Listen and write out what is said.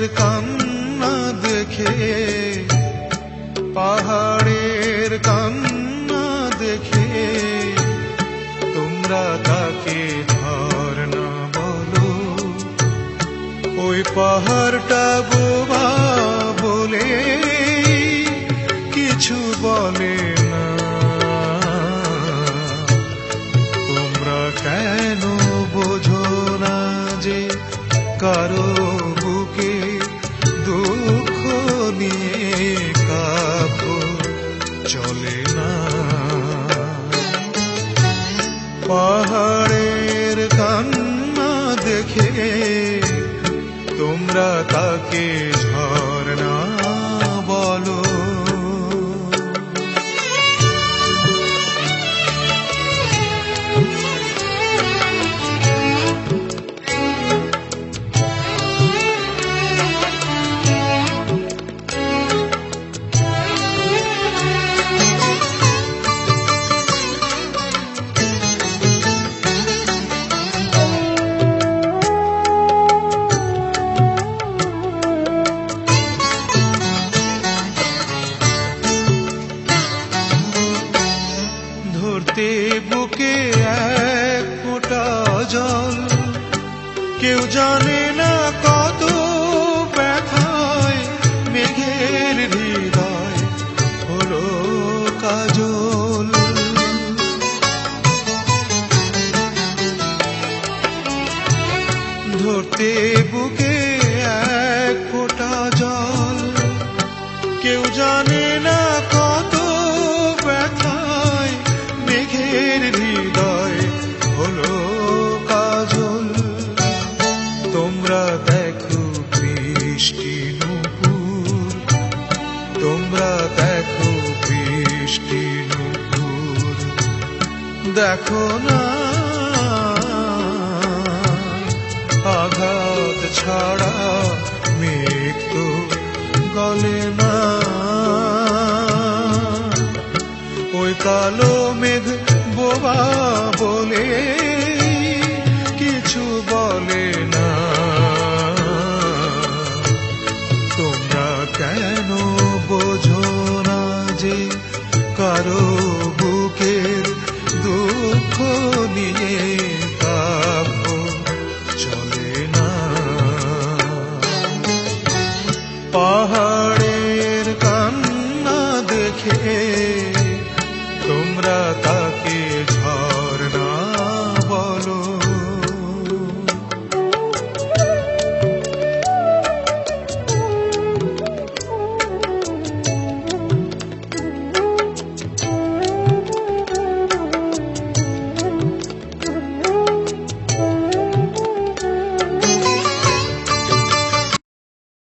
তাদের কান্না দেখে, পাহাড়ের কান্না দেখে, তোমরা তাকে ঝর্ণা বলো। ওই পাহাড়টা বোবা বলে কিছু বলে না। তোমরা কেন বোঝো না যে কারও পাহাড়ের কান্না দেখে তোমরা তাকে ঝর্ণা কেউ জানে না কত ব্যথায় মেঘের হৃদয় হল কাজল। ধরতে বুকে তোমরা দেখো বৃষ্টি নুপুর। তোমরা দেখো বৃষ্টি নুপুর। দেখো না, আঘাত ছাড়া মেঘ তো গলে না। ওই কালো মেঘ বোবা বলে বলে না। কেন বোঝো না যে কারও